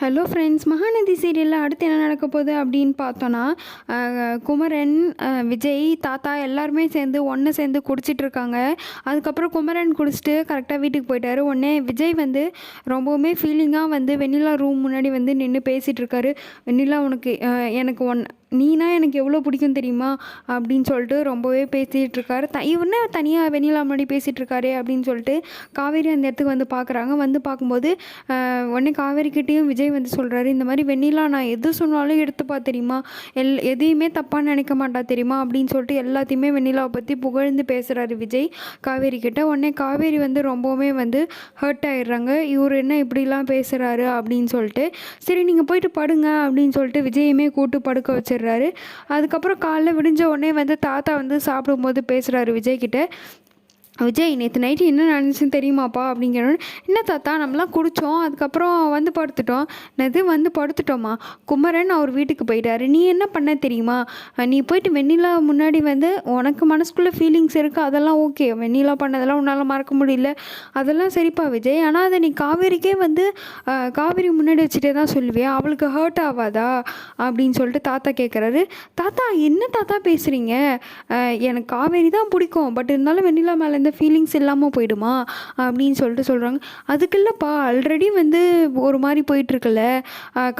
Hello friends Mahanadi சீரியலில் அடுத்து என்ன நடக்க போகுது அப்படின்னு பார்த்தோன்னா குமரன் விஜய் தாத்தா எல்லாருமே சேர்ந்து ஒன்று சேர்ந்து குடிச்சிட்டு இருக்காங்க. அதுக்கப்புறம் குமரன் குடிச்சிட்டு கரெக்டாக வீட்டுக்கு போயிட்டாரு. உடனே விஜய் வந்து ரொம்பவுமே ஃபீலிங்காக வந்து வெண்ணிலா ரூம் முன்னாடி வந்து நின்று பேசிகிட்டு இருக்காரு. வெண்ணிலா உனக்கு எனக்கு ஒன் நீனா எனக்கு எவ்வளோ பிடிக்கும் தெரியுமா? அப்படின்னு சொல்லிட்டு ரொம்பவே பேசிகிட்டு இருக்காரு. த இவனே தனியாக வெண்ணிலா முன்னாடி பேசிகிட்டு இருக்காரு அப்படின்னு சொல்லிட்டு காவேரி அந்த இடத்துக்கு வந்து பார்க்குறாங்க வந்து பார்க்கும்போது உடனே காவேரிக்கிட்டேயும் விஜய் வந்து சொல்கிறாரு இந்த மாதிரி வெண்ணிலா நான் எது சொன்னாலும் எடுத்துப்பா தெரியுமா? எல் எதையுமே தப்பாக நினைக்க மாட்டா தெரியுமா? அப்படின்னு சொல்லிட்டு எல்லாத்தையுமே வெண்ணிலாவை பற்றி புகழ்ந்து பேசுகிறாரு விஜய் காவேரி கிட்ட. உடனே காவேரி வந்து ரொம்பவுமே வந்து ஹர்ட் ஆயிடுறாங்க. இவர் என்ன இப்படிலாம் பேசுகிறாரு அப்படின்னு சொல்லிட்டு சரி நீங்கள் போயிட்டு படுங்க அப்படின்னு சொல்லிட்டு விஜயமே கூட்டு படுக்க வச்சிடுறாரு அதுக்கப்புறம் காலைல விடிஞ்ச உடனே வந்து தாத்தா வந்து சாப்பிடும்போது பேசுகிறாரு விஜய் கிட்ட விஜய் நேற்று நைட்டு என்ன நடந்துச்சுன்னு தெரியுமாப்பா? அப்படிங்கிறோன்னு என்ன தாத்தா நம்மலாம் குடித்தோம் அதுக்கப்புறம் வந்து படுத்துட்டோம். என்னது வந்து படுத்துட்டோமா? குமரன் அவர் வீட்டுக்கு போயிட்டாரு. நீ என்ன பண்ண தெரியுமா? நீ போயிட்டு வெண்ணிலா முன்னாடி வந்து உனக்கு மனசுக்குள்ளே ஃபீலிங்ஸ் இருக்குது அதெல்லாம் ஓகே வெண்ணிலா பண்ணதெல்லாம் உன்னால் மறக்க முடியல. அதெல்லாம் சரிப்பா விஜய். ஆனால் அதை நீ காவேரிக்கே வந்து காவேரி முன்னாடி வச்சுட்டே தான் சொல்லுவியா? அவளுக்கு ஹர்ட் ஆகாதா அப்படின்னு சொல்லிட்டு தாத்தா கேட்குறாரு தாத்தா என்ன தாத்தா பேசுகிறீங்க எனக்கு காவேரி தான் பிடிக்கும். பட் இருந்தாலும் வெண்ணிலா மேலே இந்த ஃபீலிங்ஸ் இல்லாமல் போயிடுமா அப்படின்னு சொல்லிட்டு சொல்கிறாங்க அதுக்கு இல்லைப்பா ஆல்ரெடி வந்து ஒரு மாதிரி போயிட்டுருக்குல்ல.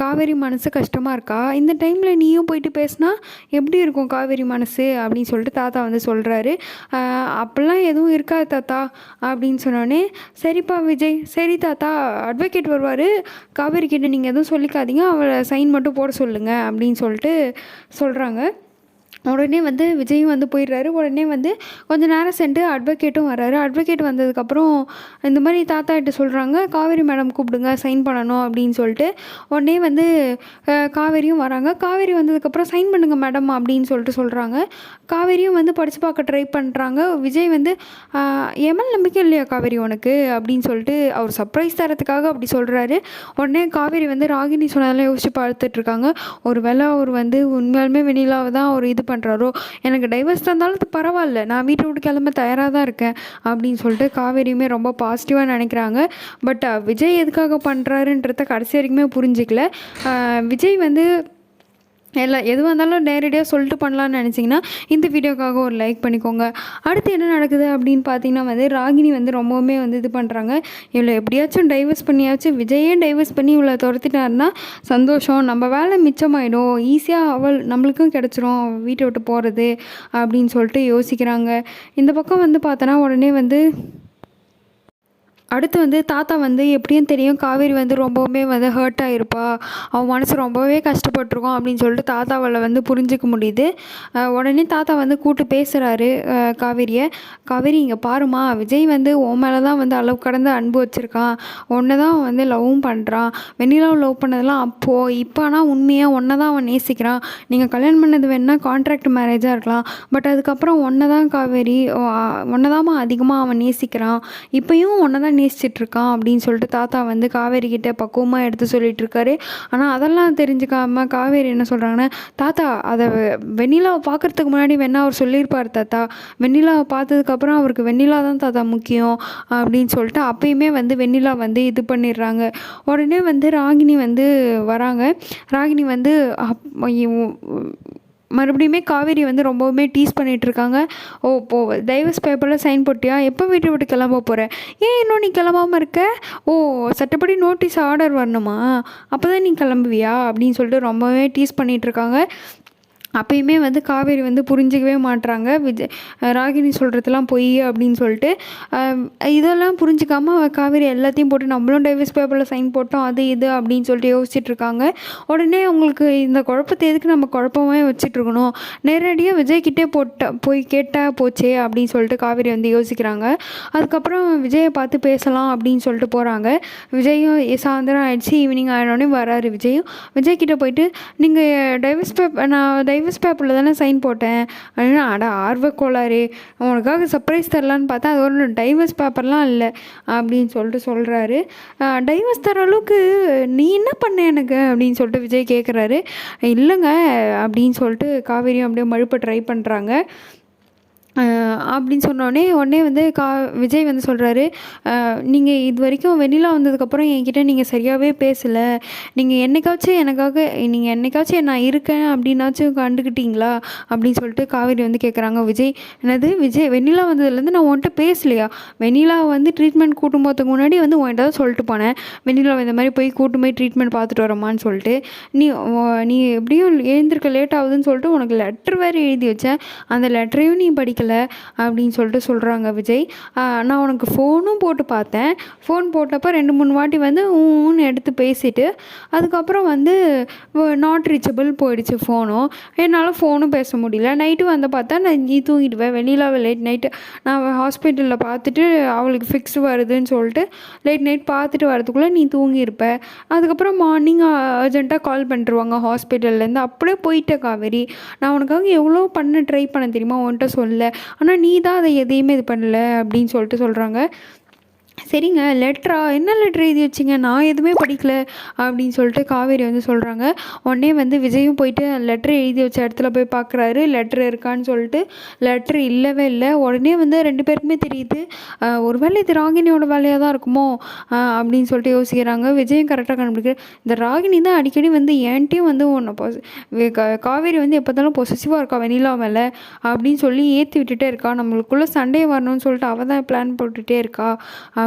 காவேரி மனசு கஷ்டமாக இருக்கா? இந்த டைமில் நீயும் போயிட்டு பேசினா எப்படி இருக்கும் காவேரி மனசு அப்படின்னு சொல்லிட்டு தாத்தா வந்து சொல்கிறாரு அப்போல்லாம் எதுவும் இருக்காது தாத்தா அப்படின்னு சொன்னோடனே சரிப்பா விஜய் சரி தாத்தா அட்வொகேட் வருவார். காவேரி கிட்ட நீங்கள் எதுவும் சொல்லிக்காதீங்க அவளை சைன் மட்டும் போட சொல்லுங்கள் அப்படின்னு சொல்லிட்டு சொல்கிறாங்க உடனே வந்து விஜயும் வந்து போயிடுறாரு. உடனே வந்து கொஞ்ச நேரம் சென்று அட்வொகேட்டும் வர்றாரு. அட்வொகேட் வந்ததுக்கப்புறம் இந்த மாதிரி தாத்தா கிட்ட சொல்கிறாங்க காவேரி மேடம் கூப்பிடுங்க சைன் பண்ணணும் அப்படின்னு சொல்லிட்டு உடனே வந்து காவேரியும் வராங்க. காவேரி வந்ததுக்கப்புறம் சைன் பண்ணுங்கள் மேடம் அப்படின்னு சொல்லிட்டு சொல்கிறாங்க காவேரியும் வந்து படித்து பார்க்க ட்ரை பண்ணுறாங்க விஜய் வந்து எமல் நம்பிக்கை இல்லையா காவேரி உனக்கு? அப்படின்னு சொல்லிட்டு அவர் சர்ப்ரைஸ் தரத்துக்காக அப்படி சொல்கிறாரு உடனே காவேரி வந்து ராகினி சொன்னதெல்லாம் யோசிச்சு பார்த்துட்ருக்காங்க ஒரு வேளை அவர் வந்து உண்மையாலுமே வெண்ணிலாவை தான் அவர் இது பண்ணுறாரோ எனக்கு டைவர்ஸ் தந்தாலும் அது பரவாயில்ல. நான் வீட்டை விட்டு கிளம்ப தயாராக தான் இருக்கேன் அப்படின்னு சொல்லிட்டு காவேரியுமே ரொம்ப பாசிட்டிவாக நினைக்கிறாங்க. பட் விஜய் எதுக்காக பண்ணுறாருன்றத கடைசி வரைக்குமே புரிஞ்சிக்கல. விஜய் வந்து எல்லாம் எதுவாக இருந்தாலும் நேரடியாக சொல்லிட்டு பண்ணலான்னு நினச்சிங்கன்னா இந்த வீடியோக்காக ஒரு லைக் பண்ணிக்கோங்க. அடுத்து என்ன நடக்குது அப்படின்னு பார்த்தீங்கன்னா வந்து ராகினி வந்து ரொம்பவுமே வந்து இது பண்ணுறாங்க இவ்வளோ எப்படியாச்சும் டைவர்ஸ் பண்ணியாச்சும் விஜயே டைவர்ஸ் பண்ணி இவ்வளோ துரத்திட்டாருன்னா சந்தோஷம். நம்ம வேலை மிச்சமாயிடும். ஈஸியாக அவள் நம்மளுக்கும் கிடச்சிரும். வீட்டை விட்டு போகிறது அப்படின்னு சொல்லிட்டு யோசிக்கிறாங்க. இந்த பக்கம் வந்து பார்த்தோன்னா உடனே வந்து அடுத்து வந்து தாத்தா வந்து எப்படியும் தெரியும் காவேரி வந்து ரொம்பவுமே வந்து ஹர்ட் ஆகிருப்பா அவன் மனசு ரொம்பவே கஷ்டப்பட்டிருக்கோம் அப்படின்னு சொல்லிட்டு தாத்தாவால் வந்து புரிஞ்சிக்க முடியுது. உடனே தாத்தா வந்து கூப்பிட்டு பேசுகிறாரு காவேரியை. காவேரி இங்கே பாருமா விஜய் வந்து உன் மேலே தான் வந்து அளவு கடந்து அன்பு வச்சுருக்கான். உன்னை தான் வந்து லவ்வும் பண்ணுறான் வெண்ணிலாவை லவ் பண்ணதெல்லாம் அப்போது இப்போ ஆனால் உண்மையாக ஒன்றை தான் அவன் நேசிக்கிறான். நீங்கள் கல்யாணம் பண்ணது வேணால் கான்ட்ராக்ட் மேரேஜாக இருக்கலாம். பட் அதுக்கப்புறம் ஒன்றை தான் காவேரி ஒன்றை தான் அதிகமாக அவன் நேசிக்கிறான். இப்போயும் ஒன்றை தான் நேசிச்சிட்டு இருக்கான் அப்படின்னு சொல்லிட்டு தாத்தா வந்து காவேரி கிட்ட பக்குவமாக எடுத்து சொல்லிட்டு இருக்காரு ஆனால் அதெல்லாம் தெரிஞ்சுக்காம காவேரி என்ன சொல்கிறாங்கன்னா தாத்தா அதை வெண்ணிலாவை பார்க்கறதுக்கு முன்னாடி வேணா அவர் சொல்லியிருப்பார் தாத்தா. வெண்ணிலாவை பார்த்ததுக்கப்புறம் அவருக்கு வெண்ணிலா தான் தாத்தா முக்கியம் அப்படின்னு சொல்லிட்டு அப்பயுமே வந்து வெண்ணிலா வந்து இது பண்ணிடுறாங்க. உடனே வந்து ராகினி வந்து வராங்க. ராகினி வந்து மறுபடியுமே காவேரி வந்து ரொம்பவுமே டீஸ் பண்ணிகிட்ருக்காங்க இருக்காங்க ஓ போ டைவர்ஸ் பேப்பரில் சைன் போட்டியா? எப்போ வீட்டை விட்டு கிளம்ப போகிற ஏன் இன்னும் நீ கிளம்பாமல் இருக்க? ஓ சட்டப்படி நோட்டீஸ் ஆர்டர் வரணுமா? அப்போ தான் நீ கிளம்புவியா? அப்படின்னு சொல்லிட்டு ரொம்பவே டீஸ் பண்ணிகிட்ருக்காங்க அப்பயுமே வந்து காவேரி வந்து புரிஞ்சிக்கவே மாட்றாங்க. விஜய் ராகினி சொல்கிறதுலாம் பொய் அப்படின்னு சொல்லிட்டு. இதெல்லாம் புரிஞ்சிக்காமல் காவேரி எல்லாத்தையும் போட்டு நம்மளும் டைவர்ஸ் பேப்பரில் சைன் போட்டோம் அது இது அப்படின்னு சொல்லிட்டு யோசிச்சுட்டு இருக்காங்க. உடனே அவங்களுக்கு இந்த குழப்பத்தை எதுக்கு நம்ம குழப்பமே வச்சுட்ருக்கணும்? நேரடியாக விஜய்கிட்டே போட்ட போய் கேட்டால் போச்சே அப்படின்னு சொல்லிட்டு காவேரி வந்து யோசிக்கிறாங்க. அதுக்கப்புறம் விஜயை பார்த்து பேசலாம் அப்படின்னு சொல்லிட்டு போகிறாங்க விஜயும் சாயந்தரம் ஆயிடுச்சு ஈவினிங் ஆனோடனே வராரு விஜயும். விஜய்கிட்ட போயிட்டு நீங்கள் டைவர்ஸ் பேப்பர் நான் டைவர்ஸ் பேப்பரில் தானே சைன் போட்டேன். ஆனால் அட ஆர்வக்கோளாறு உனக்காக சர்ப்ரைஸ் தரலான்னு பார்த்தா அது ஒன்றும் டைவர்ஸ் பேப்பர்லாம் இல்லை அப்படின்னு சொல்லிட்டு சொல்கிறாரு டைவர்ஸ் தர அளவுக்கு நீ என்ன பண்ண எனக்கு? அப்படின்னு சொல்லிட்டு விஜய் கேட்குறாரு இல்லைங்க அப்படின்னு சொல்லிட்டு காவேரியும் அப்படியே மழுப்ப ட்ரை பண்ணுறாங்க அப்படின்னு சொன்னோடனே உடனே வந்து கா விஜய் வந்து சொல்கிறாரு நீங்கள் இது வரைக்கும் வெண்ணிலா வந்ததுக்கப்புறம் என்கிட்ட நீங்கள் சரியாகவே பேசலை. நீங்கள் என்னைக்காச்சும் எனக்காக நீங்கள் என்னைக்காச்சும் நான் இருக்கேன் அப்படின்னாச்சும் கண்டுக்கிட்டீங்களா அப்படின்னு சொல்லிட்டு காவேரி வந்து கேட்குறாங்க விஜய் என்னது? விஜய் வெண்ணிலா வந்ததுலேருந்து நான் உன்கிட்ட பேசலையா? வெண்ணிலா வந்து ட்ரீட்மெண்ட் கூட்டும் போகிறதுக்கு முன்னாடி வந்து உன்கிட்ட தான் சொல்லிட்டு போனேன். வெண்ணிலா இந்த மாதிரி போய் கூட்டு போய் ட்ரீட்மெண்ட் பார்த்துட்டு வரமான்னு சொல்லிட்டு. நீ நீ எப்படியும் எழுந்திருக்க லேட் ஆகுதுன்னு சொல்லிட்டு உனக்கு லெட்டர் வேறு எழுதி வச்சேன். அந்த லெட்டரையும் நீ படிக்கலை. அப்படின்னு சொல்லிட்டு சொல்கிறாங்க விஜய். நான் உனக்கு ஃபோனும் போட்டு பார்த்தேன். ஃபோன் போட்டப்போ ரெண்டு மூணு வாட்டி வந்து ஊன்னு எடுத்து பேசிட்டு அதுக்கப்புறம் வந்து நாட் ரீச்சபிள் போயிடுச்சு ஃபோனும் என்னால் ஃபோனும் பேச முடியல. நைட்டு வந்து பார்த்தா நான் நீ தூங்கிடுவேன். வெளியில் லேட் நைட்டு நான் ஹாஸ்பிட்டலில் பார்த்துட்டு அவளுக்கு ஃபிக்ஸ் வருதுன்னு சொல்லிட்டு லேட் நைட் பார்த்துட்டு வரதுக்குள்ளே நீ தூங்கியிருப்ப. அதுக்கப்புறம் மார்னிங் அர்ஜென்ட்டாக கால் பண்ணிருவாங்க ஹாஸ்பிட்டல்லேருந்து அப்படியே போயிட்டேன் காவேரி. நான் உனக்காக எவ்வளோ பண்ண ட்ரை பண்ண தெரியுமா? உன்கிட்ட சொல்ல ஆனால் நீ தான் அதை எதையுமே இது பண்ணல அப்படின்னு சொல்லிட்டு சொல்கிறாங்க சரிங்க லெட்ரா என்ன லெட்ரு எழுதி வச்சிங்க? நான் எதுவுமே படிக்கல அப்படின்னு சொல்லிட்டு காவேரி வந்து சொல்கிறாங்க உடனே வந்து விஜயும் போயிட்டு லெட்ரு எழுதி வச்ச இடத்துல போய் பார்க்குறாரு லெட்ரு இருக்கான்னு சொல்லிட்டு லெட்ரு இல்லவே இல்லை. உடனே வந்து ரெண்டு பேருக்குமே தெரியுது ஒரு ஒருவேளை இது ராகினியோட வேலையாக தான் இருக்குமோ அப்படின்னு சொல்லிட்டு யோசிக்கிறாங்க. விஜயும் கரெக்டாக கண்டுபிடிக்கிற இந்த ராகினி தான் அடிக்கடி வந்து என்கிட்டையும் வந்து ஒன்று காவேரி வந்து எப்போதாலும் பொசிசிவாக இருக்கா வெண்ணிலா மேலே? அப்படின்னு சொல்லி ஏற்றி விட்டுட்டே இருக்கா. நம்மளுக்குள்ளே சண்டே வரணும்னு சொல்லிட்டு அவள் தான் பிளான் போட்டுகிட்டே இருக்கா.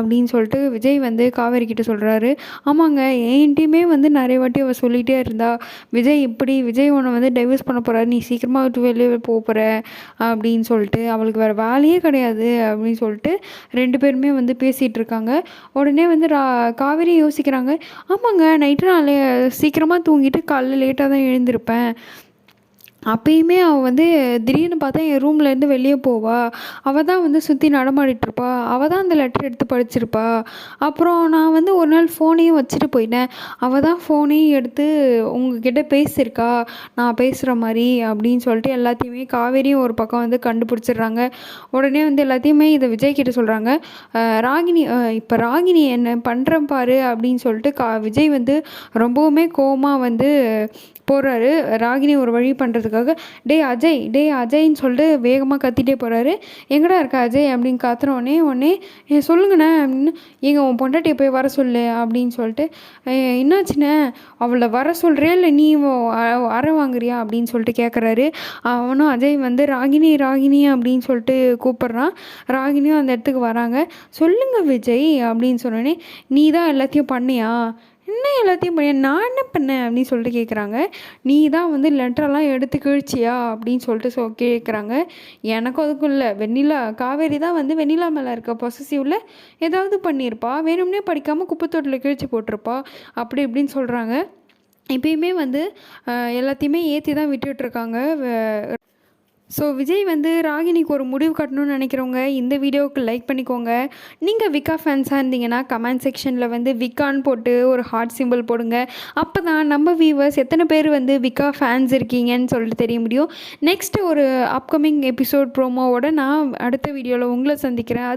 அப்படின்னு சொல்லிட்டு விஜய் வந்து காவேரி கிட்ட சொல்கிறாரு ஆமாங்க என்கிட்டயுமே வந்து நிறைய வாட்டி அவள் சொல்லிகிட்டே இருந்தா விஜய் இப்படி விஜய் உன்னை வந்து டைவர்ஸ் பண்ண போகிறாரு நீ சீக்கிரமாக விட்டு வெளியே போகிற அப்படின்னு சொல்லிட்டு அவளுக்கு வேறு வேலையே கிடையாது அப்படின்னு சொல்லிட்டு ரெண்டு பேருமே வந்து பேசிகிட்டு இருக்காங்க. உடனே வந்து ரா காவேரி யோசிக்கிறாங்க ஆமாங்க நைட்டு நான் சீக்கிரமாக தூங்கிட்டு காலைல லேட்டாக தான் எழுந்திருப்பேன். அப்பயுமே அவள் வந்து திடீர்னு பார்த்தா என் ரூம்லேருந்து வெளியே போவா. அவள் தான் வந்து சுற்றி நடமாடிட்டுருப்பா அவள் தான் அந்த லெட்டர் எடுத்து படிச்சிருப்பா. அப்புறம் நான் வந்து ஒரு நாள் ஃபோனையும் வச்சுட்டு போயிட்டேன். அவள் தான் ஃபோனையும் எடுத்து உங்ககிட்ட பேசியிருக்கா. நான் பேசுகிற மாதிரி அப்படின்னு சொல்லிட்டு எல்லாத்தையுமே காவேரியும் ஒரு பக்கம் வந்து கண்டுபிடிச்சிடுறாங்க. உடனே வந்து எல்லாத்தையுமே இதை விஜய் கிட்ட சொல்கிறாங்க ராகினி இப்போ ராகினி என்ன பண்ணுறேன் பாரு அப்படின்னு சொல்லிட்டு கா விஜய் வந்து ரொம்பவுமே கோவமாக வந்து போகிறாரு ராகினி ஒரு வழி பண்ணுறதுக்காக டேய் அஜய் டேய் அஜய்ன்னு சொல்லிட்டு வேகமாக கத்திட்டே போகிறாரு எங்கடா இருக்க அஜய்? அப்படின்னு கத்துறோடனே உடனே சொல்லுங்கண்ணே அப்படின்னு எங்கள் உன் பொண்டாட்டியை போய் வர சொல்லு அப்படின்னு சொல்லிட்டு என்னாச்சுண்ணே? அவளை வர சொல்கிறியா இல்லை நீ உ- அறை வாங்குறியா? அப்படின்னு சொல்லிட்டு கேட்குறாரு அவனும் அஜய் வந்து ராகினி ராகினி அப்படின்னு சொல்லிட்டு கூப்பிட்றான். ராகினியும் அந்த இடத்துக்கு வராங்க. சொல்லுங்கள் விஜய் அப்படின்னு சொன்னோடனே நீ தான் எல்லாத்தையும் பண்ணியா? என்ன எல்லாத்தையும் பண்ண? நான் என்ன பண்ணேன் அப்படின்னு சொல்லிட்டு கேட்குறாங்க நீ தான் வந்து லெட்டரெல்லாம் எடுத்து கிழிச்சியா? அப்படின்னு சொல்லிட்டு சொ கேட்குறாங்க எனக்கும் அதுக்கும் இல்லை. வெண்ணிலா காவேரி தான் வந்து வெண்ணிலா மேலே இருக்க? பொசசிவில் ஏதாவது பண்ணியிருப்பா வேணும்னே படிக்காமல் குப்பைத்தொட்டில் கிழிச்சு போட்டிருப்பா? அப்படி இப்படின்னு சொல்கிறாங்க இப்பயுமே வந்து எல்லாத்தையுமே ஏற்றி தான் விட்டுட்ருக்காங்க ஸோ விஜய் வந்து ராகினிக்கு ஒரு முடிவு கட்டணும்னு நினைக்கிறவங்க இந்த வீடியோவுக்கு லைக் பண்ணிக்கோங்க. நீங்கள் விக்கா ஃபேன்ஸாக இருந்தீங்கன்னா கமெண்ட் செக்ஷனில் வந்து விக்கான்னு போட்டு ஒரு ஹார்ட் சிம்பிள் போடுங்க. அப்போ தான் நம்ம வியூவர்ஸ் எத்தனை பேர் வந்து விக்கா ஃபேன்ஸ் இருக்கீங்கன்னு சொல்லிட்டு தெரிய முடியும். நெக்ஸ்ட் ஒரு அப்கமிங் எபிசோட் ப்ரோமோவோட நான் அடுத்த வீடியோவில் உங்களை சந்திக்கிறேன்.